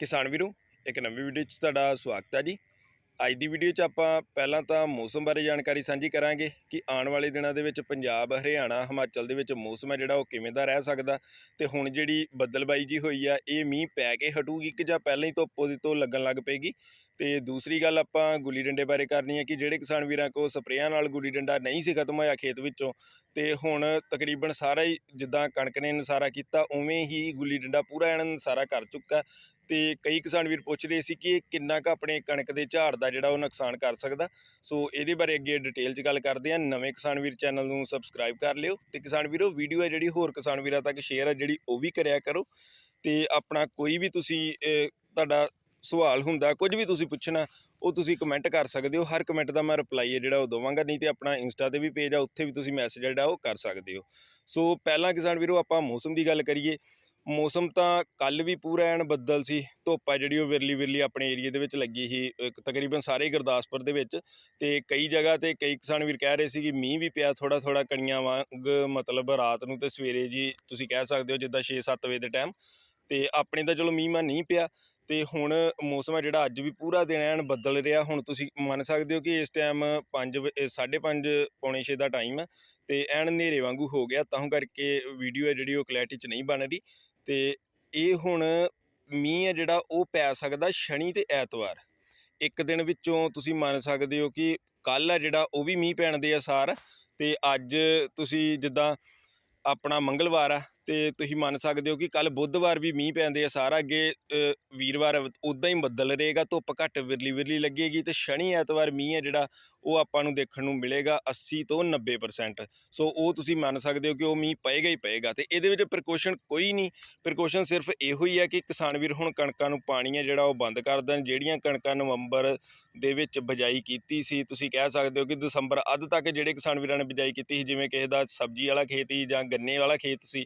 ਕਿਸਾਨ ਵੀਰੋ, ਇੱਕ ਨਵੀਂ ਵੀਡੀਓ 'ਚ ਤੁਹਾਡਾ ਸਵਾਗਤ ਹੈ ਜੀ। ਅੱਜ ਦੀ ਵੀਡੀਓ 'ਚ ਆਪਾਂ ਪਹਿਲਾਂ ਤਾਂ ਮੌਸਮ ਬਾਰੇ ਜਾਣਕਾਰੀ ਸਾਂਝੀ ਕਰਾਂਗੇ ਕਿ ਆਉਣ ਵਾਲੇ ਦਿਨਾਂ ਦੇ ਵਿੱਚ ਪੰਜਾਬ, ਹਰਿਆਣਾ, ਹਿਮਾਚਲ ਦੇ ਵਿੱਚ ਮੌਸਮ ਹੈ ਜਿਹੜਾ ਉਹ ਕਿਵੇਂ ਦਾ ਰਹਿ ਸਕਦਾ ਤੇ ਹੁਣ ਜਿਹੜੀ ਬੱਦਲਬਾਈ ਜੀ ਹੋਈ ਆ, ਇਹ ਮੀਂਹ ਪੈ ਕੇ ਹਟੂਗੀ ਕਿ ਜਾਂ ਪਹਿਲਾਂ ਹੀ ਧੁੱਪ ਉਹਦੇ ਤੋਂ ਲੱਗਣ ਲੱਗ ਪਏਗੀ? ਤੇ ਦੂਸਰੀ ਗੱਲ ਆਪਾਂ ਗੁੱਲੀ ਡੰਡੇ ਬਾਰੇ ਕਰਨੀ ਹੈ ਕਿ ਜਿਹੜੇ ਕਿਸਾਨ ਵੀਰਾਂ ਕੋ ਸਪਰੇਆਂ ਨਾਲ ਗੁੱਲੀ ਡੰਡਾ ਨਹੀਂ ਸੀ ਖਤਮ ਹੋਇਆ ਖੇਤ ਵਿੱਚੋਂ, ਤੇ ਹੁਣ ਤਕਰੀਬਨ ਸਾਰਾ ਹੀ ਜਿੱਦਾਂ ਕਣਕ ਨੇ ਨਸਾਰਾ ਕੀਤਾ, ਉਵੇਂ ਹੀ ਗੁੱਲੀ ਡੰਡਾ ਪੂਰਾ ਇਹਨਾਂ ਨਸਾਰਾ ਕਰ ਚੁੱਕਾ। ਤੇ ਕਈ ਕਿਸਾਨ ਵੀਰ ਪੁੱਛ ਰਹੇ ਸੀ ਕਿ ਇਹ ਕਿੰਨਾ ਕੁ ਆਪਣੇ ਕਣਕ ਦੇ ਝਾੜ ਦਾ ਜਿਹੜਾ ਉਹ ਨੁਕਸਾਨ ਕਰ ਸਕਦਾ। ਸੋ ਇਹਦੇ ਬਾਰੇ ਅੱਗੇ ਡਿਟੇਲ 'ਚ ਗੱਲ ਕਰਦੇ ਹਾਂ। ਨਵੇਂ ਕਿਸਾਨ ਵੀਰ ਚੈਨਲ ਨੂੰ ਸਬਸਕ੍ਰਾਈਬ ਕਰ ਲਿਓ। ਤੇ ਕਿਸਾਨ ਵੀਰੋ ਵੀਡੀਓ ਹੈ ਜਿਹੜੀ ਹੋਰ ਕਿਸਾਨ ਵੀਰਾਂ ਤੱਕ ਸ਼ੇਅਰ ਹੈ ਜਿਹੜੀ ਉਹ ਵੀ ਕਰਿਆ ਕਰੋ। ਤੇ ਆਪਣਾ ਕੋਈ ਵੀ ਤੁਸੀਂ ਤੁਹਾਡਾ ਸਵਾਲ ਹੁੰਦਾ, ਕੁਝ ਵੀ ਤੁਸੀਂ ਪੁੱਛਣਾ, ਉਹ ਤੁਸੀਂ ਕਮੈਂਟ ਕਰ ਸਕਦੇ ਹੋ। ਹਰ ਕਮੈਂਟ ਦਾ ਮੈਂ ਰਿਪਲਾਈ ਹੈ ਜਿਹੜਾ ਉਹ ਦਵਾਂਗਾ। ਨਹੀਂ ਤੇ ਆਪਣਾ ਇੰਸਟਾ ਤੇ ਵੀ ਪੇਜ ਆ, ਉੱਥੇ ਵੀ ਤੁਸੀਂ ਮੈਸੇਜ ਜਿਹੜਾ ਉਹ ਕਰ ਸਕਦੇ ਹੋ। ਸੋ ਪਹਿਲਾਂ ਕਿਸਾਨ ਵੀਰੋ, ਆਪਾਂ ਮੌਸਮ ਦੀ ਗੱਲ ਕਰੀਏ। ਮੌਸਮ ਤਾਂ ਕੱਲ੍ਹ ਵੀ ਪੂਰਾ ਐਨ ਬੱਦਲ ਸੀ, ਧੁੱਪ ਆ ਜਿਹੜੀ ਉਹ ਵਿਰਲੀ ਵਿਰਲੀ ਆਪਣੇ ਏਰੀਏ ਦੇ ਵਿੱਚ ਲੱਗੀ ਸੀ ਤਕਰੀਬਨ ਸਾਰੇ ਹੀ ਗੁਰਦਾਸਪੁਰ ਦੇ ਵਿੱਚ ਅਤੇ ਕਈ ਜਗ੍ਹਾ ਤੇ ਕਈ ਕਿਸਾਨ ਵੀਰ ਕਹਿ ਰਹੇ ਸੀ ਕਿ ਮੀਂਹ ਵੀ ਪਿਆ ਥੋੜ੍ਹਾ ਥੋੜ੍ਹਾ ਕਣੀਆਂ ਵਾਂਗ, ਮਤਲਬ ਰਾਤ ਨੂੰ ਅਤੇ ਸਵੇਰੇ ਜੀ ਤੁਸੀਂ ਕਹਿ ਸਕਦੇ ਹੋ ਜਿੱਦਾਂ 6-7 ਵਜੇ ਦੇ ਟਾਈਮ ਅਤੇ ਆਪਣੇ ਤਾਂ ਚਲੋ ਮੀਂਹ ਮਾ ਨਹੀਂ ਪਿਆ ਅਤੇ ਹੁਣ ਮੌਸਮ ਹੈ ਜਿਹੜਾ ਅੱਜ ਵੀ ਪੂਰਾ ਦਿਨ ਐਨ ਬੱਦਲ ਰਿਹਾ, ਹੁਣ ਤੁਸੀਂ ਮੰਨ ਸਕਦੇ ਹੋ ਕਿ ਇਸ ਟਾਈਮ 5 5:30 ਪੌਣੇ ਛੇ ਦਾ ਟਾਈਮ ਹੈ ਅਤੇ ਐਨ ਹਨੇਰੇ ਵਾਂਗੂ ਹੋ ਗਿਆ, ਤਾਂ ਕਰਕੇ ਵੀਡੀਓ ਹੈ ਜਿਹੜੀ ਉਹ ਕਲੈਰਿਟੀ ਚ ਨਹੀਂ ਬਣ ਰਹੀ ਤੇ ਇਹ ਹੁਣ ਮੀਂਹ ਹੈ ਜਿਹੜਾ ਉਹ ਪੈ ਸਕਦਾ ਸ਼ਨੀ ਅਤੇ ਐਤਵਾਰ। ਇੱਕ ਦਿਨ ਵਿੱਚੋਂ ਤੁਸੀਂ ਮੰਨ ਸਕਦੇ ਹੋ ਕਿ ਕੱਲ੍ਹ ਆ ਜਿਹੜਾ ਉਹ ਵੀ ਮੀਂਹ ਪੈਣ ਦੇ ਆਸਾਰ ਅਤੇ ਅੱਜ ਤੁਸੀਂ ਜਿੱਦਾਂ ਆਪਣਾ ਮੰਗਲਵਾਰ ਆ ਤੇ ਤੁਸੀਂ ਮੰਨ ਸਕਦੇ ਹੋ ਕਿ ਕੱਲ ਬੁੱਧਵਾਰ ਵੀ ਮੀਂਹ ਪੈਂਦੇ ਆ, ਸਾਰਾ ਅੱਗੇ ਵੀਰਵਾਰ ਉਦਾਂ ਹੀ ਬੱਦਲ ਰਹੇਗਾ, ਧੁੱਪ ਘੱਟ ਵਿਰਲੀ ਵਿਰਲੀ ਲੱਗੇਗੀ ਤੇ ਸ਼ਨੀ ਐਤਵਾਰ ਮੀਂਹ ਹੈ ਜਿਹੜਾ, ਉਹ ਆਪਾਂ ਨੂੰ ਦੇਖਣ ਨੂੰ ਮਿਲੇਗਾ 80 ਤੋਂ 90% ਸੋ ਉਹ ਤੁਸੀਂ ਮੰਨ ਸਕਦੇ ਹੋ ਕਿ ਉਹ ਮੀਂਹ ਪਏਗਾ ਹੀ ਪਏਗਾ ਤੇ ਇਹਦੇ ਵਿੱਚ ਪ੍ਰੀਕਾਸ਼ਨ ਕੋਈ ਨਹੀਂ। ਪ੍ਰੀਕਾਸ਼ਨ ਸਿਰਫ ਇਹੋ ਹੀ ਹੈ ਕਿ ਕਿਸਾਨ ਵੀਰ ਹੁਣ ਕਣਕਾਂ ਨੂੰ ਪਾਣੀ ਹੈ ਜਿਹੜਾ ਉਹ ਬੰਦ ਕਰ ਦੇਣ, ਜਿਹੜੀਆਂ ਕਣਕਾਂ ਨਵੰਬਰ ਦੇ ਵਿੱਚ ਬਜਾਈ ਕੀਤੀ ਸੀ, ਤੁਸੀਂ ਕਹਿ ਸਕਦੇ ਹੋ ਕਿ ਦਸੰਬਰ ਅੱਧ ਤੱਕ ਜਿਹੜੇ ਕਿਸਾਨ ਵੀਰਾਂ ਨੇ ਬਜਾਈ ਕੀਤੀ ਸੀ, ਜਿਵੇਂ ਕਿਸੇ ਦਾ ਸਬਜ਼ੀ ਵਾਲਾ ਖੇਤ ਸੀ ਜਾਂ ਗੰਨੇ ਵਾਲਾ ਖੇਤ ਸੀ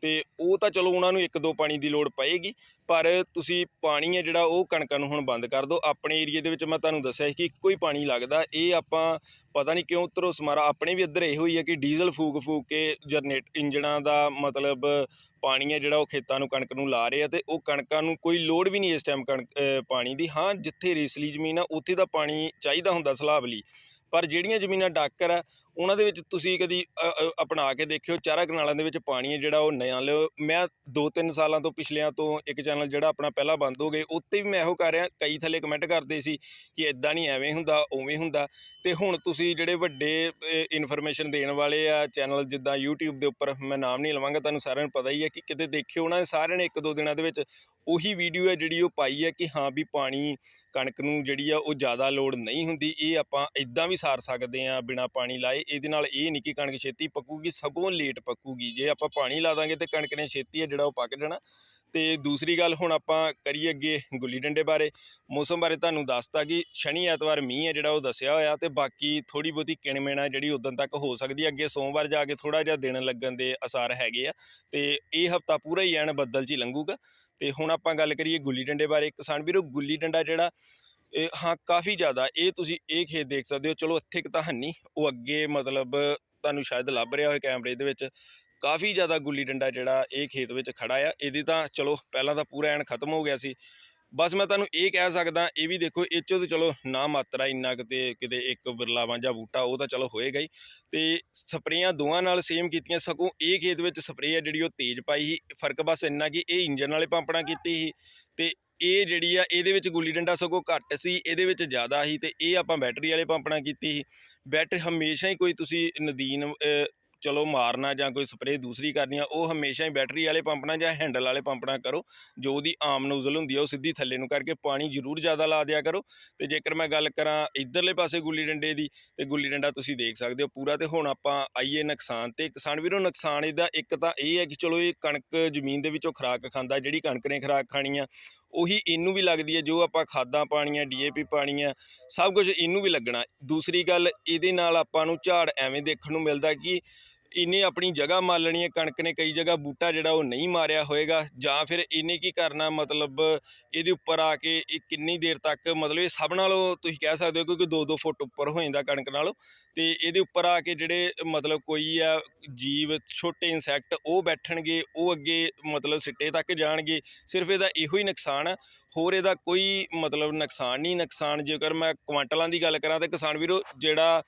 ਤੇ ਉਹ ਤਾਂ ਚਲੋ ਉਹਨਾਂ ਨੂੰ ਇੱਕ ਦੋ ਪਾਣੀ ਦੀ ਲੋੜ ਪਏਗੀ, ਪਰ ਤੁਸੀਂ ਪਾਣੀ ਹੈ ਜਿਹੜਾ ਉਹ ਕਣਕਾਂ ਨੂੰ ਹੁਣ ਬੰਦ ਕਰ ਦਿਓ। ਆਪਣੇ ਏਰੀਆ ਦੇ ਵਿੱਚ ਮੈਂ ਤੁਹਾਨੂੰ ਦੱਸਿਆ ਸੀ ਕਿ ਇੱਕੋ ਹੀ ਪਾਣੀ ਲੱਗਦਾ। ਇਹ ਆਪਾਂ ਪਤਾ ਨਹੀਂ ਕਿਉਂ ਉਤਰੋ ਸਮਾਰਾ, ਆਪਣੇ ਵੀ ਇੱਧਰ ਇਹੋ ਹੀ ਹੈ ਕਿ ਡੀਜ਼ਲ ਫੂਕ ਫੂਕ ਕੇ ਜਨਰੇਟ ਇੰਜਣਾਂ ਦਾ ਮਤਲਬ ਪਾਣੀ ਹੈ ਜਿਹੜਾ ਉਹ ਖੇਤਾਂ ਨੂੰ ਕਣਕ ਨੂੰ ਲਾ ਰਹੇ ਆ ਤੇ ਉਹ ਕਣਕਾਂ ਨੂੰ ਕੋਈ ਲੋੜ ਵੀ ਨਹੀਂ ਇਸ ਟਾਈਮ ਕਣਕ ਪਾਣੀ ਦੀ। ਹਾਂ, ਜਿੱਥੇ ਰੇਸਲੀ ਜ਼ਮੀਨ ਆ, ਉੱਥੇ ਦਾ ਪਾਣੀ ਚਾਹੀਦਾ ਹੁੰਦਾ ਸਲਾਬ ਲਈ। ਪਰ ਜਿਹੜੀਆਂ ਜ਼ਮੀਨਾਂ ਡਾਕਰ ਆ ਉਹਨਾਂ ਦੇ ਵਿੱਚ ਤੁਸੀਂ ਕਦੀ ਅ, ਅ, ਅਪਣਾ ਕੇ ਦੇਖਿਓ ਚਾਰਾ ਕਨਾਲਾਂ ਦੇ ਵਿੱਚ ਪਾਣੀ ਹੈ ਜਿਹੜਾ ਉਹ ਨया ਲਿਓ ਮੈਂ 2-3 ਸਾਲਾਂ ਤੋਂ ਪਿਛਲਿਆਂ ਤੋਂ ਇੱਕ ਚੈਨਲ ਜਿਹੜਾ ਆਪਣਾ ਪਹਿਲਾਂ ਬੰਦ ਹੋ ਗਏ ਉੱਤੇ ਵੀ ਮੈਂ ਇਹੋ ਕਰ ਰਿਹਾ ਕਈ ਥੱਲੇ ਕਮੈਂਟ ਕਰਦੇ ਸੀ ਕਿ ਇਦਾਂ ਨਹੀਂ ਐਵੇਂ ਹੁੰਦਾ ਉਵੇਂ ਹੁੰਦਾ। ਤੇ ਹੁਣ ਤੁਸੀਂ ਜਿਹੜੇ ਵੱਡੇ ਇਨਫੋਰਮੇਸ਼ਨ ਦੇਣ ਵਾਲੇ ਆ ਚੈਨਲ ਜਿੱਦਾਂ YouTube ਦੇ ਉੱਪਰ ਮੈਂ ਨਾਮ ਨਹੀਂ ਲਵਾਂਗਾ ਤੁਹਾਨੂੰ ਸਾਰਿਆਂ ਨੂੰ ਪਤਾ ਹੀ ਹੈ ਕਿ ਕਿਤੇ ਦੇਖਿਓ ਉਹਨਾਂ ਨੇ ਸਾਰਿਆਂ ਨੇ ਇੱਕ ਦੋ ਦਿਨਾਂ ਦੇ ਵਿੱਚ ਉਹੀ ਵੀਡੀਓ ਹੈ ਜਿਹੜੀ ਉਹ ਪਾਈ ਹੈ ਕਿ ਹਾਂ ਵੀ ਪਾਣੀ ਕਣਕ ਨੂੰ ਜਿਹੜੀ ਆ ਉਹ ਜ਼ਿਆਦਾ ਲੋੜ ਨਹੀਂ ਹੁੰਦੀ ਇਹ ਆਪਾਂ ਇਦਾਂ ਵੀ ਸਾਰ ਸਕਦੇ ਆ ਬਿਨਾ ਪਾਣੀ ਲਾਏ। ਇਹਦੇ ਨਾਲ ਇਹ ਨਹੀਂ ਕਿ ਕਣਕ ਛੇਤੀ ਪੱਕੂਗੀ, ਸਗੋਂ ਲੇਟ ਪੱਕੂਗੀ। ਜੇ ਆਪਾਂ ਪਾਣੀ ਲਾ ਦਾਂਗੇ ਤੇ ਕਣਕ ਨੇ ਛੇਤੀ ਹੈ ਜਿਹੜਾ ਉਹ ਪੱਕ ਜਾਣਾ। ਤੇ ਦੂਸਰੀ ਗੱਲ ਹੁਣ ਆਪਾਂ ਕਰੀਏ ਅੱਗੇ ਗੁੱਲੀ ਡੰਡੇ ਬਾਰੇ। ਮੌਸਮ ਬਾਰੇ ਤੁਹਾਨੂੰ ਦੱਸਤਾ ਕਿ ਸ਼ਨੀ, ਐਤਵਾਰ ਮੀਂਹ ਹੈ ਜਿਹੜਾ ਉਹ ਦੱਸਿਆ ਹੋਇਆ ਤੇ ਬਾਕੀ ਥੋੜੀ ਬਹੁਤੀ ਕਿਣਮੇਣਾ ਜਿਹੜੀ ਉਦੋਂ ਤੱਕ ਹੋ ਸਕਦੀ ਹੈ। ਅੱਗੇ ਸੋਮਵਾਰ ਜਾ ਕੇ ਥੋੜਾ ਜਿਹਾ ਦਿਨ ਲੱਗਣ ਦੇ ਅਸਾਰ ਹੈਗੇ ਆ। ਤੇ ਇਹ ਹਫਤਾ ਪੂਰਾ ਹੀ ਐਨ ਬੱਦਲ 'ਚ ਹੀ ਲੰਘੂਗਾ। ਤੇ ਹੁਣ ਆਪਾਂ ਗੱਲ ਕਰੀਏ ਗੁੱਲੀ ਡੰਡੇ ਬਾਰੇ। ਕਿਸਾਨ ਵੀਰੋ, ਗੁੱਲੀ ਡੰਡਾ ਜਿਹੜਾ ਇਹ ਹਾਂ, ਕਾਫੀ ਜ਼ਿਆਦਾ। ਇਹ ਤੁਸੀਂ ਇਹ ਖੇਤ ਦੇਖ ਸਕਦੇ ਹੋ। ਚਲੋ, ਇੱਥੇ ਕਿ ਤਾਂ ਹੰਨੀ ਉਹ ਅੱਗੇ ਮਤਲਬ ਤੁਹਾਨੂੰ ਸ਼ਾਇਦ ਲੱਭ ਰਿਹਾ ਹੋਵੇ ਕੈਮਰੇ ਦੇ ਵਿੱਚ। ਕਾਫੀ ਜ਼ਿਆਦਾ ਗੁੱਲੀ ਡੰਡਾ ਜਿਹੜਾ ਇਹ ਖੇਤ ਵਿੱਚ ਖੜਾ ਆ। ਇਹਦੀ ਤਾਂ ਚਲੋ, ਪਹਿਲਾਂ ਤਾਂ ਪੂਰਾ ਐਨ ਖਤਮ ਹੋ ਗਿਆ ਸੀ। ਬਸ ਮੈਂ ਤੁਹਾਨੂੰ ਇਹ ਕਹਿ ਸਕਦਾ, ਇਹ ਵੀ ਦੇਖੋ, ਇਹ 'ਚੋਂ ਤਾਂ ਚਲੋ ਨਾ ਮਾਤਰਾ ਇੰਨਾ ਕਿਤੇ ਕਿਤੇ ਇੱਕ ਬਿਰਲਾਵਾਂ ਜਾਂ ਬੂਟਾ, ਉਹ ਤਾਂ ਚਲੋ ਹੋਏਗਾ ਹੀ। ਤੇ ਸਪਰੇਆਂ ਦੋਵਾਂ ਨਾਲ ਸੇਮ ਕੀਤੀਆਂ। ਸਗੋਂ ਇਹ ਖੇਤ ਵਿੱਚ ਸਪਰੇਅ ਆ ਜਿਹੜੀ ਉਹ ਤੇਜ਼ ਪਾਈ ਸੀ। ਫ਼ਰਕ ਬਸ ਇੰਨਾ ਕਿ ਇਹ ਇੰਜਨ ਵਾਲੇ ਪੰਪ ਨਾਲ ਕੀਤੀ ਸੀ। ਤੇ ਇਹ ਜਿਹੜੀ ਆ, ਇਹਦੇ ਵਿੱਚ ਗੁੱਲੀ ਡੰਡਾ ਸਗੋਂ ਘੱਟ ਸੀ, ਇਹਦੇ ਵਿੱਚ ਜ਼ਿਆਦਾ ਸੀ ਤੇ ਇਹ ਆਪਾਂ ਬੈਟਰੀ ਵਾਲੇ ਪੰਪ ਨਾਲ ਕੀਤੀ ਸੀ। ਬੈਟਰੀ ਹਮੇਸ਼ਾ ਹੀ ਕੋਈ ਤੁਸੀਂ ਨਦੀਨ ਚਲੋ ਮਾਰਨਾ ਜਾਂ ਕੋਈ ਸਪਰੇਅ ਦੂਸਰੀ ਕਰਨੀ ਆ, ਉਹ ਹਮੇਸ਼ਾ ਹੀ ਬੈਟਰੀ ਵਾਲੇ ਪੰਪ ਨਾਲ ਜਾਂ ਹੈਂਡਲ ਵਾਲੇ ਪੰਪਣਾ ਕਰੋ। ਜੋ ਉਹਦੀ ਆਮ ਨੋਜ਼ਲ ਹੁੰਦੀ ਆ, ਉਹ ਸਿੱਧੀ ਥੱਲੇ ਨੂੰ ਕਰਕੇ ਪਾਣੀ ਜ਼ਰੂਰ ਜ਼ਿਆਦਾ ਲਾ ਦਿਆ ਕਰੋ। ਤੇ ਜੇਕਰ ਮੈਂ ਗੱਲ ਕਰਾਂ ਇਧਰਲੇ ਪਾਸੇ ਗੁੱਲੀ ਡੰਡੇ ਦੀ, ਤੇ ਗੁੱਲੀ ਡੰਡਾ ਤੁਸੀਂ ਦੇਖ ਸਕਦੇ ਹੋ ਪੂਰਾ, ਤੇ ਹੁਣ ਆਪਾਂ ਆਈਏ ਨੁਕਸਾਨ ਤੇ। ਕਿਸਾਨ ਵੀਰੋ, ਨੁਕਸਾਨ ਇਹਦਾ ਇੱਕ ਤਾਂ ਇਹ ਹੈ ਕਿ ਚਲੋ ਇਹ ਕਣਕ ਜ਼ਮੀਨ ਦੇ ਵਿੱਚੋਂ ਖੁਰਾਕ ਖਾਂਦਾ, ਜਿਹੜੀ ਕਣਕ ਨੇ ਖੁਰਾਕ ਖਾਣੀ ਆ ਉਹੀ ਇਹਨੂੰ ਵੀ ਲੱਗਦੀ ਹੈ ਜੋ ਆਪਾਂ ਖਾਦਾਂ ਪਾਣੀਆਂ ਡੀਏਪੀ ਪਾਣੀਆਂ ਸਭ ਕੁਝ ਇਹਨੂੰ ਵੀ ਲੱਗਣਾ। ਦੂਸਰੀ ਗੱਲ, ਇਹਦੇ ਨਾਲ ਆਪਾਂ ਨੂੰ ਝਾੜ ਐਵੇਂ ਦੇਖਣ ਨੂੰ ਮਿਲਦਾ ਕਿ ਇਹਨੇ ਆਪਣੀ ਜਗ੍ਹਾ ਮਾਰ ਲੈਣੀ ਹੈ, ਕਣਕ ਨੇ ਕਈ ਜਗ੍ਹਾ ਬੂਟਾ ਜਿਹੜਾ ਉਹ ਨਹੀਂ ਮਾਰਿਆ ਹੋਏਗਾ, ਜਾਂ ਫਿਰ ਇਹਨੇ ਕੀ ਕਰਨਾ ਮਤਲਬ ਇਹਦੇ ਉੱਪਰ ਆ ਕੇ ਇਹ ਕਿੰਨੀ ਦੇਰ ਤੱਕ ਮਤਲਬ ਇਹ ਸਭ ਨਾਲੋਂ ਤੁਸੀਂ ਕਹਿ ਸਕਦੇ ਹੋ ਕਿਉਂਕਿ 2-2 ਫੁੱਟ ਉੱਪਰ ਹੋ ਜਾਂਦਾ ਕਣਕ ਨਾਲੋਂ, ਤੇ ਇਹਦੇ ਉੱਪਰ ਆ ਕੇ ਜਿਹੜੇ ਮਤਲਬ ਕੋਈ ਆ ਜੀਵ, ਛੋਟੇ ਇਨਸੈਕਟ ਉਹ ਬੈਠਣਗੇ, ਉਹ ਅੱਗੇ ਮਤਲਬ ਸਿੱਟੇ ਤੱਕ ਜਾਣਗੇ, ਸਿਰਫ ਇਹਦਾ ਇਹੋ ਹੀ ਨੁਕਸਾਨ ਆ। ਹੋਰ ਇਹਦਾ ਕੋਈ ਮਤਲਬ ਨੁਕਸਾਨ ਨਹੀਂ, ਨੁਕਸਾਨ ਜੇਕਰ ਮੈਂ ਕੁਆਂਟਲਾਂ ਦੀ ਗੱਲ ਕਰਾਂ ਤਾਂ ਕਿਸਾਨ ਵੀਰੋ, ਜਿਹੜਾ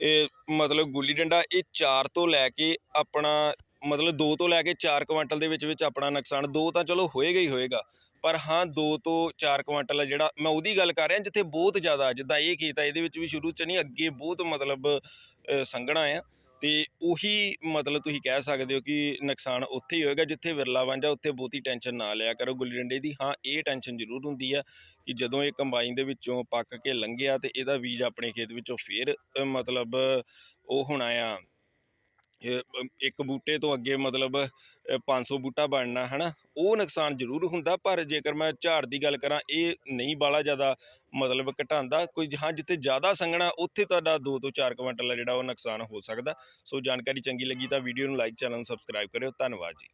ਇਹ ਮਤਲਬ ਗੁੱਲੀ ਡੰਡਾ ਇਹ 4 ਤੋਂ ਲੈ ਕੇ ਆਪਣਾ ਮਤਲਬ 2 ਤੋਂ ਲੈ ਕੇ 4 ਕੁਆਂਟਲ ਦੇ ਵਿੱਚ ਵਿੱਚ ਆਪਣਾ ਨੁਕਸਾਨ 2 ਤਾਂ ਚਲੋ ਹੋਏਗਾ ਹੀ ਹੋਏਗਾ, ਪਰ ਹਾਂ 2 ਤੋਂ 4 ਕੁਆਂਟਲ ਜਿਹੜਾ ਮੈਂ ਉਹਦੀ ਗੱਲ ਕਰ ਰਿਹਾ ਜਿੱਥੇ ਬਹੁਤ ਜ਼ਿਆਦਾ, ਜਿੱਦਾਂ ਇਹ ਖੇਤ ਆ, ਇਹਦੇ ਵਿੱਚ ਵੀ ਸ਼ੁਰੂ ਚ ਨਹੀਂ, ਅੱਗੇ ਬਹੁਤ ਮਤਲਬ ਸੰਘਣਾ ਆ। ਤੇ ਉਹੀ ਮਤਲਬ ਤੁਸੀਂ ਕਹਿ ਸਕਦੇ ਹੋ ਕਿ ਨੁਕਸਾਨ ਉੱਥੇ ਹੀ ਹੋਏਗਾ, ਜਿੱਥੇ ਵਿਰਲਾ ਵਾਂਝਾ ਉੱਥੇ ਬਹੁਤੀ ਟੈਨਸ਼ਨ ਨਾ ਲਿਆ ਕਰੋ ਗੁੱਲੀ ਡੰਡੇ ਦੀ। ਹਾਂ, ਇਹ ਟੈਨਸ਼ਨ ਜ਼ਰੂਰ ਹੁੰਦੀ ਆ ਕਿ ਜਦੋਂ ਇਹ ਕੰਬਾਈਨ ਦੇ ਵਿੱਚੋਂ ਪੱਕ ਕੇ ਲੰਘਿਆ ਤੇ ਇਹਦਾ ਬੀਜ ਆਪਣੇ ਖੇਤ ਵਿੱਚੋਂ ਫੇਰ ਮਤਲਬ ਉਹ ਹੋਣਾ ਆ। ਇੱਕ ਬੂਟੇ ਤੋਂ ਅੱਗੇ ਮਤਲਬ ਅ, 500 ਬੂਟਾ ਬਣਨਾ ਹੈ ਨਾ ਉਹ ਨੁਕਸਾਨ ਜ਼ਰੂਰ ਹੁੰਦਾ ਪਰ ਜੇਕਰ ਮੈਂ ਝਾੜ ਦੀ ਗੱਲ ਕਰਾਂ ਇਹ ਨਹੀਂ ਬਾਲਾ ਜ਼ਿਆਦਾ ਮਤਲਬ ਘਟਾਉਂਦਾ। ਕੋਈ ਹਾਂ ਜਿੱਥੇ ਜ਼ਿਆਦਾ ਸੰਘਣਾ ਉੱਥੇ ਤੁਹਾਡਾ 2 ਤੋਂ 4 ਕੁਇੰਟਲ ਆ ਜਿਹੜਾ ਉਹ ਨੁਕਸਾਨ ਹੋ ਸਕਦਾ। ਸੋ ਜਾਣਕਾਰੀ ਚੰਗੀ ਲੱਗੀ ਤਾਂ ਵੀਡੀਓ ਨੂੰ ਲਾਈਕ ਚੈਨਲ ਨੂੰ ਸਬਸਕ੍ਰਾਈਬ ਕਰਿਓ। ਧੰਨਵਾਦ ਜੀ।